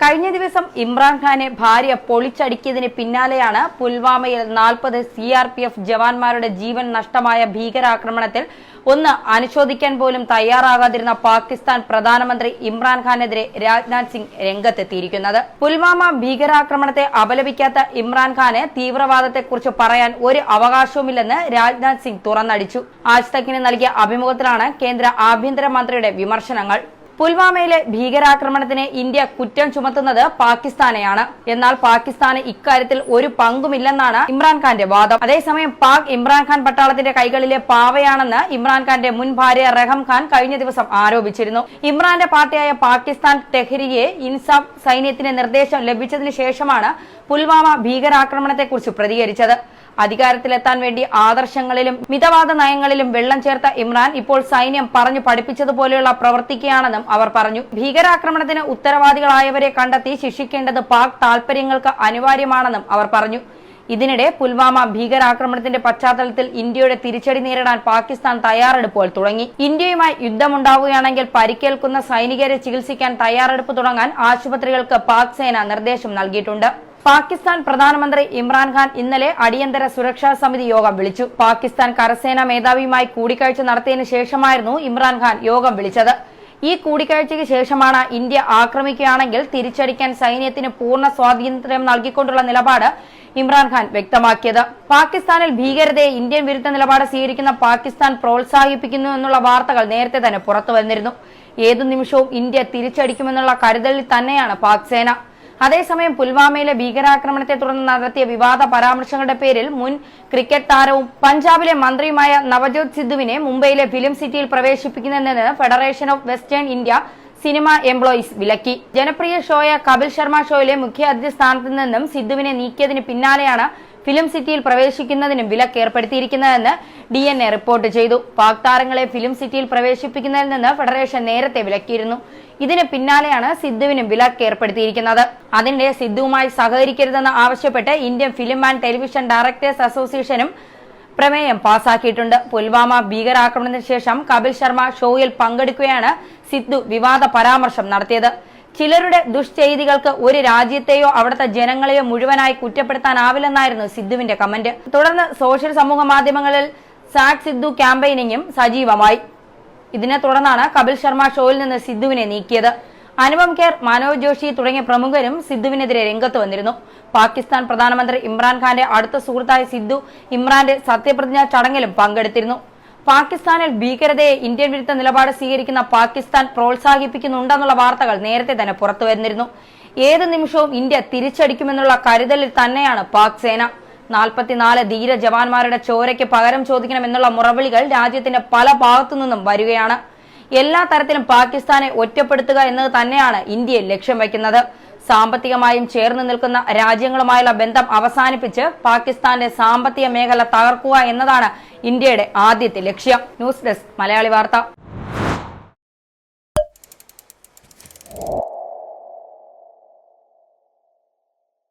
കഴിഞ്ഞ ദിവസം ഇമ്രാൻഖാനെ ഭാര്യ പൊളിച്ചടുക്കിയതിന് പിന്നാലെയാണ് പുൽവാമയിൽ നാൽപ്പത് സി ആർ പി എഫ് ജവാന്മാരുടെ ജീവൻ നഷ്ടമായ ഭീകരാക്രമണത്തിൽ ഒന്ന് അനുശോദിക്കാൻ പോലും തയ്യാറാകാതിരുന്ന പാകിസ്ഥാൻ പ്രധാനമന്ത്രി ഇമ്രാൻഖാനെതിരെ രാജ്നാഥ് സിംഗ് രംഗത്തെത്തിയിരിക്കുന്നത്. പുൽവാമ ഭീകരാക്രമണത്തെ അപലപിക്കാത്ത ഇമ്രാൻഖാന് തീവ്രവാദത്തെക്കുറിച്ച് പറയാൻ ഒരു അവകാശവുമില്ലെന്ന് രാജ്നാഥ് സിംഗ് തുറന്നടിച്ചു. ആജ് തക്കിന് നൽകിയ അഭിമുഖത്തിലാണ് കേന്ദ്ര ആഭ്യന്തരമന്ത്രിയുടെ വിമർശനങ്ങൾ. പുൽവാമയിലെ ഭീകരാക്രമണത്തിന് ഇന്ത്യ കുറ്റം ചുമത്തുന്നത് പാകിസ്ഥാനെയാണ്. എന്നാൽ പാകിസ്ഥാന് ഇക്കാര്യത്തിൽ ഒരു പങ്കുമില്ലെന്നാണ് ഇമ്രാൻഖാന്റെ വാദം. അതേസമയം പാക് ഇമ്രാൻഖാൻ പട്ടാളത്തിന്റെ കൈകളിലെ പാവയാണെന്ന് ഇമ്രാൻഖാന്റെ മുൻ ഭാര്യ റഹം ഖാൻ കഴിഞ്ഞ ദിവസം ആരോപിച്ചിരുന്നു. ഇമ്രാന്റെ പാർട്ടിയായ പാകിസ്ഥാൻ തെഹ്രിയെ ഇൻസാഫ് സൈന്യത്തിന് നിർദ്ദേശം ലഭിച്ചതിന് ശേഷമാണ് പുൽവാമ ഭീകരാക്രമണത്തെക്കുറിച്ച് പ്രതികരിച്ചത്. അധികാരത്തിലെത്താൻ വേണ്ടി ആദർശങ്ങളിലും മിതവാദ നയങ്ങളിലും വെള്ളം ചേർത്ത ഇമ്രാൻ ഇപ്പോൾ സൈന്യം പറഞ്ഞു പഠിപ്പിച്ചതുപോലെയുള്ള പ്രവർത്തിക്കുകയാണെന്നും അവർ പറഞ്ഞു. ഭീകരാക്രമണത്തിന് ഉത്തരവാദികളായവരെ കണ്ടെത്തി ശിക്ഷിക്കേണ്ടത് പാക് താൽപര്യങ്ങൾക്ക് അനിവാര്യമാണെന്നും അവർ പറഞ്ഞു. ഇതിനിടെ പുൽവാമ ഭീകരാക്രമണത്തിന്റെ പശ്ചാത്തലത്തിൽ ഇന്ത്യയുടെ തിരിച്ചടി നേരിടാൻ പാകിസ്ഥാൻ തയ്യാറെടുപ്പുകൾ തുടങ്ങി. ഇന്ത്യയുമായി യുദ്ധമുണ്ടാവുകയാണെങ്കിൽ പരിക്കേൽക്കുന്ന സൈനികരെ ചികിത്സിക്കാൻ തയ്യാറെടുപ്പ് തുടങ്ങാൻ ആശുപത്രികൾക്ക് പാക് സേന നിർദ്ദേശം നൽകിയിട്ടുണ്ട്. പാകിസ്ഥാൻ പ്രധാനമന്ത്രി ഇമ്രാൻഖാൻ ഇന്നലെ അടിയന്തര സുരക്ഷാ സമിതി യോഗം വിളിച്ചു. പാകിസ്ഥാൻ കരസേനാ മേധാവിയുമായി കൂടിക്കാഴ്ച നടത്തിയതിനു ശേഷമായിരുന്നു ഇമ്രാൻഖാൻ യോഗം വിളിച്ചത്. ഈ കൂടിക്കാഴ്ചയ്ക്ക് ശേഷമാണ് ഇന്ത്യ ആക്രമിക്കുകയാണെങ്കിൽ തിരിച്ചടിക്കാൻ സൈന്യത്തിന് പൂർണ സ്വാതന്ത്ര്യം നൽകിക്കൊണ്ടുള്ള നിലപാട് ഇമ്രാൻഖാൻ വ്യക്തമാക്കിയത്. പാകിസ്ഥാനിൽ ഭീകരതയെ ഇന്ത്യൻ വിരുദ്ധ നിലപാട് സ്വീകരിക്കുന്ന പാകിസ്ഥാൻ പ്രോത്സാഹിപ്പിക്കുന്നു എന്നുള്ള വാർത്തകൾ നേരത്തെ തന്നെ പുറത്തു വന്നിരുന്നു ഏതു നിമിഷവും ഇന്ത്യ തിരിച്ചടിക്കുമെന്നുള്ള കരുതലിൽ തന്നെയാണ് പാക് സേന. അതേസമയം പുൽവാമയിലെ ഭീകരാക്രമണത്തെ തുടർന്ന് നടത്തിയ വിവാദ പരാമർശങ്ങളുടെ പേരിൽ മുൻ ക്രിക്കറ്റ് താരവും പഞ്ചാബിലെ മന്ത്രിയുമായ നവജോത് സിദ്ധുവിനെ മുംബൈയിലെ ഫിലിം സിറ്റിയിൽ പ്രവേശിപ്പിക്കുന്നതിന് federation of western India cinema employees വിലക്കി. ജനപ്രിയ ഷോയ കപിൽ ശർമ്മ ഷോയിലെ മുഖ്യ അതിഥി സ്ഥാനത്ത് നിന്നും സിദ്ധുവിനെ നീക്കിയതിന് പിന്നാലെയാണ് ഫിലിം സിറ്റിയിൽ പ്രവേശിക്കുന്നതിനും വിലക്ക് ഏർപ്പെടുത്തിയിരിക്കുന്നതെന്ന് ഡി എൻ എ റിപ്പോർട്ട് ചെയ്തു. പാക് താരങ്ങളെ ഫിലിം സിറ്റിയിൽ പ്രവേശിപ്പിക്കുന്നതിൽ നിന്ന് ഫെഡറേഷൻ നേരത്തെ വിലക്കിയിരുന്നു. ഇതിന് പിന്നാലെയാണ് സിദ്ധുവിനും വിലക്ക് ഏർപ്പെടുത്തിയിരിക്കുന്നത്. അതിനിടെ സിദ്ധുവുമായി സഹകരിക്കരുതെന്ന് ആവശ്യപ്പെട്ട് Indian film and television directors അസോസിയേഷനും പ്രമേയം പാസാക്കിയിട്ടുണ്ട്. പുൽവാമ ഭീകരാക്രമണത്തിന് ശേഷം കപിൽ ശർമ്മ ഷോയിൽ പങ്കെടുക്കുകയാണ് സിദ്ധു വിവാദ പരാമർശം നടത്തിയത്. ചിലരുടെ ദുഷ്ചെയ്തികൾക്ക് ഒരു രാജ്യത്തെയോ അവിടുത്തെ ജനങ്ങളെയോ മുഴുവനായി കുറ്റപ്പെടുത്താനാവില്ലെന്നായിരുന്നു സിദ്ധുവിന്റെ കമന്റ്. തുടർന്ന് സോഷ്യൽ സമൂഹ മാധ്യമങ്ങളിൽ സാക് സിദ്ധു ക്യാമ്പയിനിങ്ങും സജീവമായി. ഇതിനെ തുടർന്നാണ് കപിൽ ശർമ്മ ഷോയിൽ നിന്ന് സിദ്ധുവിനെ നീക്കിയത്. അനുപം ഖേർ മനോജ് ജോഷി തുടങ്ങിയ പ്രമുഖരും സിദ്ധുവിനെതിരെ രംഗത്ത് വന്നിരുന്നു. പാകിസ്ഥാൻ പ്രധാനമന്ത്രി ഇമ്രാൻഖാന്റെ അടുത്ത സുഹൃത്തായ സിദ്ധു ഇമ്രാന്റെ സത്യപ്രതിജ്ഞാ ചടങ്ങിലും പങ്കെടുത്തിരുന്നു. പാകിസ്ഥാനിൽ ഭീകരതയെ ഇന്ത്യൻ വിരുദ്ധ നിലപാട് സ്വീകരിക്കുന്ന പാകിസ്ഥാൻ പ്രോത്സാഹിപ്പിക്കുന്നുണ്ടെന്നുള്ള വാർത്തകൾ നേരത്തെ തന്നെ പുറത്തു വരുന്നിരുന്നു. ഏത് നിമിഷവും ഇന്ത്യ തിരിച്ചടിക്കുമെന്നുള്ള കരുതലിൽ തന്നെയാണ് പാക് സേന. നാൽപ്പത്തിനാല് ധീര ജവാന്മാരുടെ ചോരയ്ക്ക് പകരം ചോദിക്കണമെന്നുള്ള മുറവിളികൾ രാജ്യത്തിന്റെ പല ഭാഗത്തു നിന്നും വരികയാണ്. എല്ലാ തരത്തിലും പാകിസ്ഥാനെ ഒറ്റപ്പെടുത്തുക എന്നത് തന്നെയാണ് ഇന്ത്യയിൽ ലക്ഷ്യം വയ്ക്കുന്നത്. സാമ്പത്തികമായും ചേർന്ന് നിൽക്കുന്ന രാജ്യങ്ങളുമായുള്ള ബന്ധം അവസാനിപ്പിച്ച് പാകിസ്ഥാന്റെ സാമ്പത്തിക മേഖല തകർക്കുക എന്നതാണ് ഇന്ത്യയുടെ ആദ്യത്തെ ലക്ഷ്യം. ന്യൂസ് ഡെസ്ക് മലയാളി വാർത്ത.